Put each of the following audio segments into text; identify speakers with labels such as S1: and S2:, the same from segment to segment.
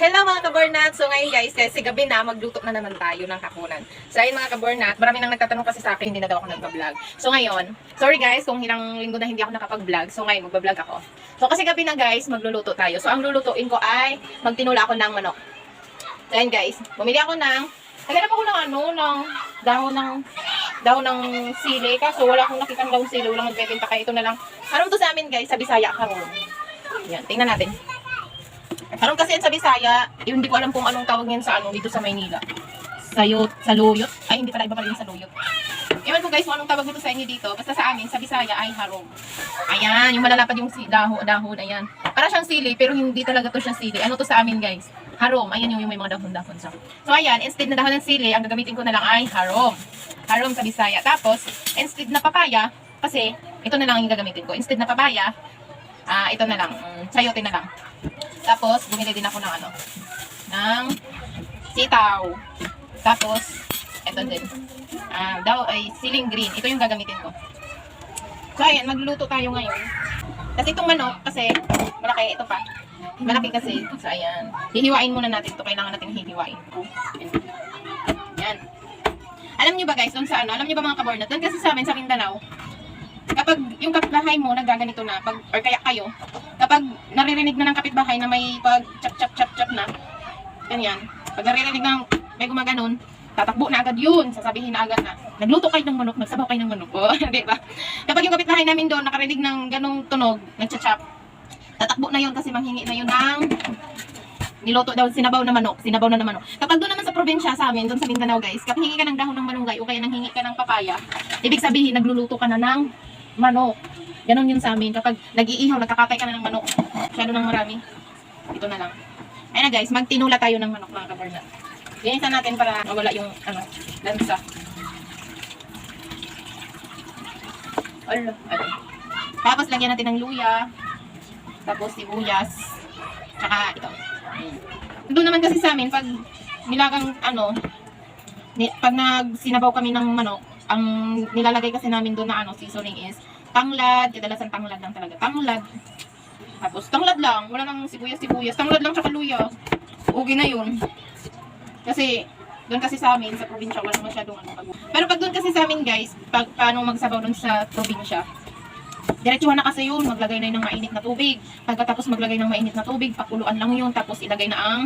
S1: Hello mga kabornat! So ngayon guys, kasi gabi na, magluto na naman tayo ng hapunan. So ayun mga kabornat, marami nang nagtatanong kasi sa akin, hindi na daw ako nagpa-vlog. So ngayon, sorry guys kung ilang linggo na hindi ako nakapag-vlog. So ngayon, magpa-vlog ako. So kasi gabi na guys, magluluto tayo. So ang lulutuin ko ay, magtinula ako ng manok. So ayun guys, bumili ako ng, naghanap ako ng ano, ng dahon ng, dahon ng sili. Kaso wala akong nakita ng dahon sili, walang nagbebenta kaya ito na lang. Ano to sa amin guys, sa Bisaya karon. Yan, tingnan natin. Parang kasi yan sa Bisaya, eh, hindi ko alam kung anong tawag niyan sa ano dito sa Maynila. Sayot, saluyot. Ay, hindi pala iba pala yung saluyot. Ewan ko guys kung anong tawag nito sa inyo dito. Basta sa amin, sa Bisaya ay harong. Ayan, yung malalapad yung si daho, dahon, ayan. Para siyang sili, pero hindi talaga to siya sili. Ano to sa amin guys? Harom. Ayan yung, yung may mga dahon-dahon sa. So ayan, instead na dahon ng sili, ang gagamitin ko na lang ay harom. Harom sa Bisaya. Tapos, instead na papaya, kasi ito na lang yung gagamitin ko. Instead na papaya, ah ito na lang, mm, sayote na lang. Tapos, bumili din ako ng ano, ng sitaw. Tapos, ito din. Ah, daw ay siling green. Ito yung gagamitin ko. So, ayan, magluluto tayo ngayon. Kasi itong manok, kasi malaki, ito pa. Malaki kasi. So, ayan. Hihiwain muna natin ito. Kailangan natin hihiwain. Yan. Alam niyo ba guys, doon sa ano, alam niyo ba mga kabornat, doon kasi sa amin sa Mindanao, kapag yung kapitbahay mo nagaganito na, pag, or kaya kayo, kapag naririnig na ng kapitbahay na may pag chap chap chap chap na, ganyan, pag naririnig ng may gumaganon, tatakbo na agad yun, sasabihin na agad na, nagluto kayo ng manok, nagsabaw kayo ng manok, oh, di ba? Kapag yung kapitbahay namin doon, nakarinig ng ganong tunog, nagchachap, tatakbo na yun kasi manghingi na yun ng niluto daw sinabaw na manok, sinabaw na na manok. Kapag doon naman sa probinsya sa amin, doon sa Mindanao guys, kapag hingi ka ng dahon ng malunggay o kaya nang ka ng papaya, ibig sabihin nagluluto ka na ng manok. Ganon yun sa amin. Kapag nag-iihaw, nagkakatay ka na ng manok, masyado ng marami. Ito na lang. Ayun na guys, magtinula tayo ng manok mga kabarna. Ganyan natin para mawala yung ano, lansa. Ala, ano. Tapos lagyan natin ng luya. Tapos sibuyas. Tsaka ito. Doon naman kasi sa amin, pag nilagang ano, pag nagsinabaw kami ng manok, ang nilalagay kasi namin doon na ano, seasoning is tanglad, kadalasan tanglad lang talaga. Tanglad. Tapos tanglad lang, wala nang sibuyas-sibuyas. Tanglad lang tsaka luya. Okay na yun. Kasi doon kasi sa amin, sa probinsya, wala masyadong ano. pag- Pero pag doon kasi sa amin guys, pag paano magsabaw doon sa probinsya, Diretsuhan na kasi yun, maglagay na yun ng mainit na tubig. Pagkatapos maglagay ng mainit na tubig, pakuluan lang yun. Tapos ilagay na ang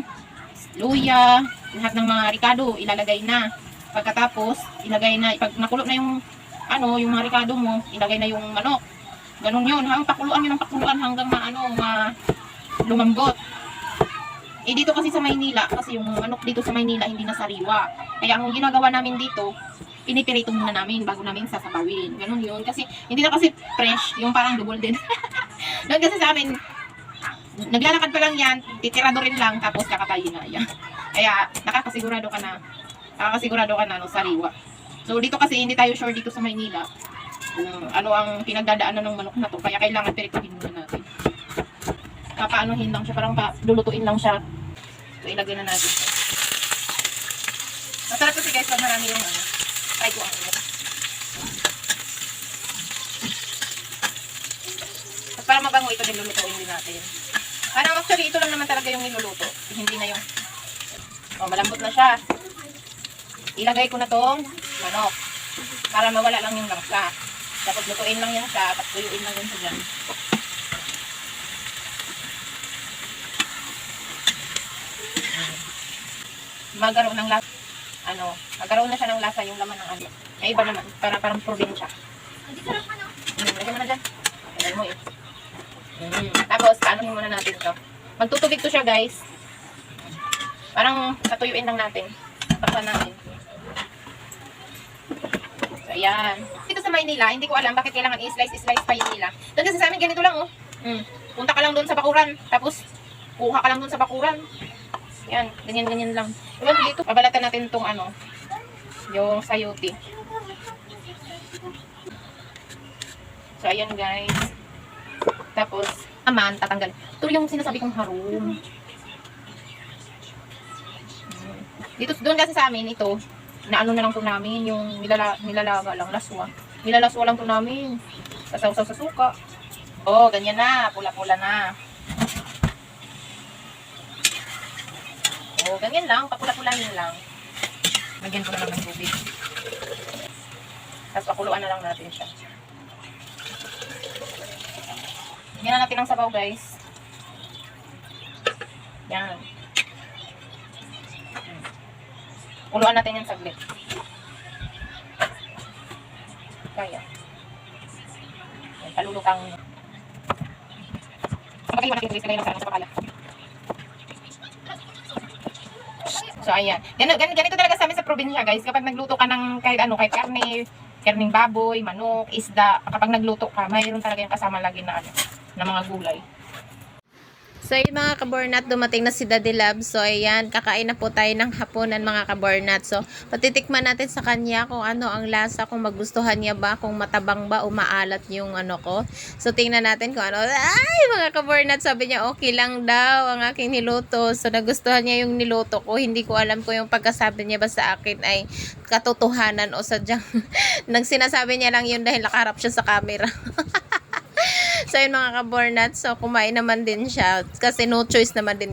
S1: luya, lahat ng mga ricado, ilalagay na. Pagkatapos, ilagay na, pag nakulo na yung, ano, yung mga ricado mo, ilagay na yung manok. Ganun yun, hanggang pakuluan yun ng pakuluan hanggang maano, ma, lumambot. Eh dito kasi sa Maynila, kasi yung manok dito sa Maynila hindi na sariwa. Kaya ang ginagawa namin dito, pinipirito muna namin bago namin sasabawin. Ganun yun. Kasi hindi na kasi fresh, yung parang double din. Doon kasi sa amin, naglalakad pa lang yan, titirado rin lang, tapos kakatayin na yan. Kaya nakakasigurado ka na, nakakasigurado ka na no, sariwa. So dito kasi hindi tayo sure dito sa Maynila kung ano ang pinagdadaanan ng manok na to. Kaya kailangan pirituhin muna natin. Papaanohin lang siya, parang pa, lulutuin lang siya. So ilagay na natin. Masarap kasi guys pag marami yung ano. Try ko ang ulit. Para mabango ito din lulutuin din natin. Parang actually ito lang naman talaga yung niluluto. Hindi na yung... Oh, malambot na siya. Ilagay ko na tong manok. Para mawala lang yung langsa. Tapos lutuin lang yan siya. Tapos tuyuin lang yan siya dyan. Magkaroon ng lasa. Ano, magkaroon na siya ng lasa yung laman ng ano. Ay iba naman. Para parang probinsya. Mm, lagyan mo na dyan. Lagyan mo eh. Mm. Tapos, ano muna natin to. Magtutubig to siya, guys. Parang katuyuin lang natin. Takpan natin. Ayan. Dito sa Maynila, hindi ko alam bakit kailangan i-slice-slice pa yun nila. Doon kasi sa amin, ganito lang, oh. Mm. Punta ka lang doon sa bakuran. Tapos, kuha ka lang doon sa bakuran. Yan, ganyan-ganyan lang. Iwan dito, babalatan natin itong ano, yung sayote. So, ayan guys. Tapos, naman, tatanggal. Ito yung sinasabi kong harum. Mm. Dito, doon kasi sa amin, ito, naano na lang to namin, yung nilala, nilalaga lang, laswa. Nilalaswa lang to namin. Sasaw-saw sa suka. Oh, ganyan na, pula-pula na.
S2: Ganyan lang, papula-pulahin lang. Lagyan ko na lang ng tubig. Tapos pakuluan na lang natin siya. Lagyan na natin ng sabaw, guys. Yan. Kuluan natin yan saglit. Kaya. Yan, palulutang. Kapag iwan natin guys, kagaya ng sa pakala. So, ayan. Ganito, ganito talaga sa amin sa probinsya, guys. Kapag nagluto ka ng kahit ano, kahit karne, karning baboy, manok, isda, kapag nagluto ka, mayroon talaga yung kasama lagi na ano, na mga gulay.
S1: So, yung mga kabornat, dumating na si Daddy Love. So, ayan, kakain na po tayo ng hapunan mga kabornat. So, patitikman natin sa kanya kung ano ang lasa, kung magustuhan niya ba, kung matabang ba o maalat yung ano ko. So, tingnan natin kung ano. Ay, mga kabornat, sabi niya, okay lang daw ang aking niluto. So, nagustuhan niya yung niluto ko. Hindi ko alam kung yung pagkasabi niya ba sa akin ay katotohanan o sadyang nang sinasabi niya lang yun dahil nakaharap siya sa camera. So, yun mga kabornat. So, kumain naman din siya. Kasi no choice naman din